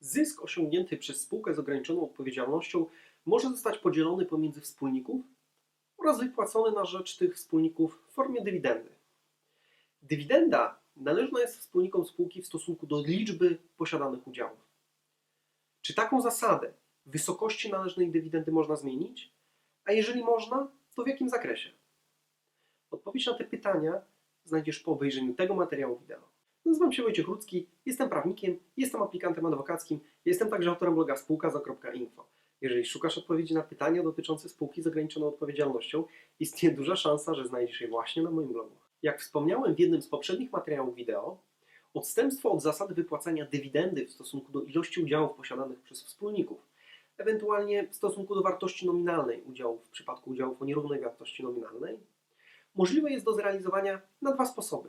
Zysk osiągnięty przez spółkę z ograniczoną odpowiedzialnością może zostać podzielony pomiędzy wspólników oraz wypłacony na rzecz tych wspólników w formie dywidendy. Dywidenda należna jest wspólnikom spółki w stosunku do liczby posiadanych udziałów. Czy taką zasadę wysokości należnej dywidendy można zmienić? A jeżeli można, to w jakim zakresie? Odpowiedź na te pytania znajdziesz po obejrzeniu tego materiału wideo. Nazywam się Wojciech Rudzki, jestem prawnikiem, jestem aplikantem adwokackim, jestem także autorem bloga spółka.info. Jeżeli szukasz odpowiedzi na pytania dotyczące spółki z ograniczoną odpowiedzialnością, istnieje duża szansa, że znajdziesz je właśnie na moim blogu. Jak wspomniałem w jednym z poprzednich materiałów wideo, odstępstwo od zasady wypłacania dywidendy w stosunku do ilości udziałów posiadanych przez wspólników, ewentualnie w stosunku do wartości nominalnej udziałów w przypadku udziałów o nierównej wartości nominalnej, możliwe jest do zrealizowania na dwa sposoby.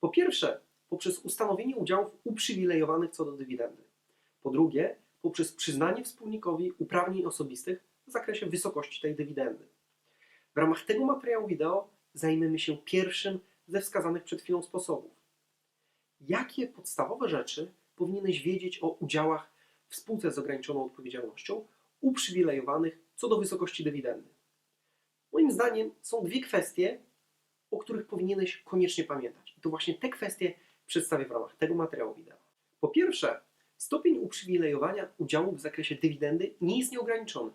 Po pierwsze, poprzez ustanowienie udziałów uprzywilejowanych co do dywidendy. Po drugie, poprzez przyznanie wspólnikowi uprawnień osobistych w zakresie wysokości tej dywidendy. W ramach tego materiału wideo zajmiemy się pierwszym ze wskazanych przed chwilą sposobów. Jakie podstawowe rzeczy powinieneś wiedzieć o udziałach w spółce z ograniczoną odpowiedzialnością uprzywilejowanych co do wysokości dywidendy? Moim zdaniem są dwie kwestie, o których powinieneś koniecznie pamiętać. I to właśnie te kwestie przedstawię w ramach tego materiału wideo. Po pierwsze, stopień uprzywilejowania udziału w zakresie dywidendy nie jest nieograniczony.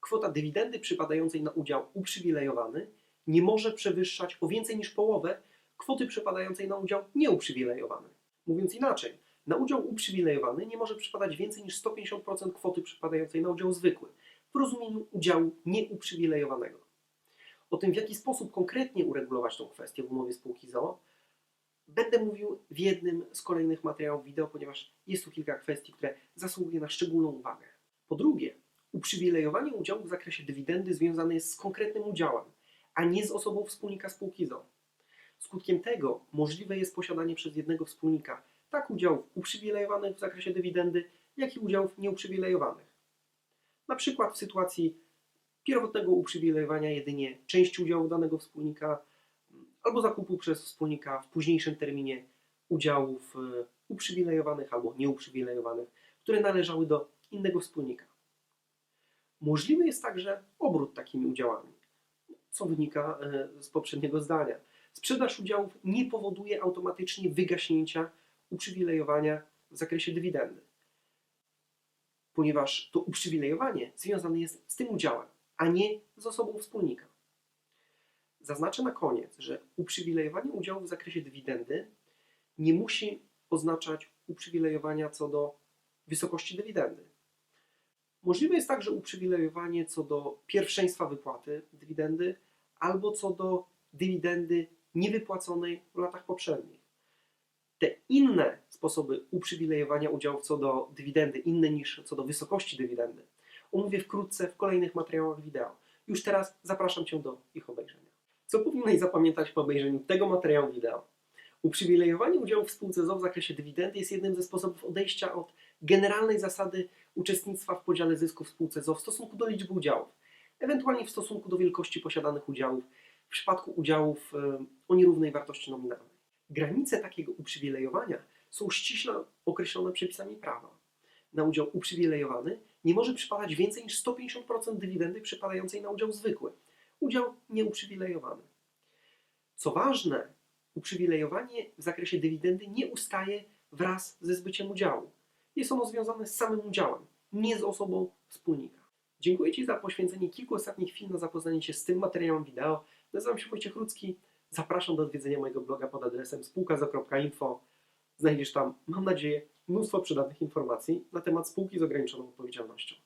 Kwota dywidendy przypadającej na udział uprzywilejowany nie może przewyższać o więcej niż połowę kwoty przypadającej na udział nieuprzywilejowany. Mówiąc inaczej, na udział uprzywilejowany nie może przypadać więcej niż 150% kwoty przypadającej na udział zwykły, w rozumieniu udziału nieuprzywilejowanego. O tym, w jaki sposób konkretnie uregulować tę kwestię w umowie spółki ZOO, będę mówił w jednym z kolejnych materiałów wideo, ponieważ jest tu kilka kwestii, które zasługuje na szczególną uwagę. Po drugie, uprzywilejowanie udziału w zakresie dywidendy związane jest z konkretnym udziałem, a nie z osobą wspólnika spółki ZOO. Skutkiem tego możliwe jest posiadanie przez jednego wspólnika tak udziałów uprzywilejowanych w zakresie dywidendy, jak i udziałów nieuprzywilejowanych. Na przykład w sytuacji pierwotnego uprzywilejowania jedynie części udziału danego wspólnika albo zakupu przez wspólnika w późniejszym terminie udziałów e, uprzywilejowanych albo nieuprzywilejowanych, które należały do innego wspólnika. Możliwy jest także obrót takimi udziałami, co wynika e, z poprzedniego zdania. Sprzedaż udziałów nie powoduje automatycznie wygaśnięcia uprzywilejowania w zakresie dywidendy, ponieważ to uprzywilejowanie związane jest z tym udziałem, a nie z osobą wspólnika. Zaznaczę na koniec, że uprzywilejowanie udziału w zakresie dywidendy nie musi oznaczać uprzywilejowania co do wysokości dywidendy. Możliwe jest także uprzywilejowanie co do pierwszeństwa wypłaty dywidendy albo co do dywidendy niewypłaconej w latach poprzednich. Te inne sposoby uprzywilejowania udziałów co do dywidendy, inne niż co do wysokości dywidendy, omówię wkrótce w kolejnych materiałach wideo. Już teraz zapraszam Cię do ich obejrzenia. Co powinieneś zapamiętać po obejrzeniu tego materiału wideo? Uprzywilejowanie udziału w spółce ZOO w zakresie dywidendy jest jednym ze sposobów odejścia od generalnej zasady uczestnictwa w podziale zysków w spółce ZOO w stosunku do liczby udziałów, ewentualnie w stosunku do wielkości posiadanych udziałów w przypadku udziałów e, o nierównej wartości nominalnej. Granice takiego uprzywilejowania są ściśle określone przepisami prawa. Na udział uprzywilejowany nie może przypadać więcej niż 150% dywidendy przypadającej na udział zwykły, udział nieuprzywilejowany. Co ważne, uprzywilejowanie w zakresie dywidendy nie ustaje wraz ze zbyciem udziału. Jest ono związane z samym udziałem, nie z osobą wspólnika. Dziękuję Ci za poświęcenie kilku ostatnich chwil na zapoznanie się z tym materiałem wideo. Nazywam się Wojciech Rudzki. Zapraszam do odwiedzenia mojego bloga pod adresem spółka.info. Znajdziesz tam, mam nadzieję, mnóstwo przydatnych informacji na temat spółki z ograniczoną odpowiedzialnością.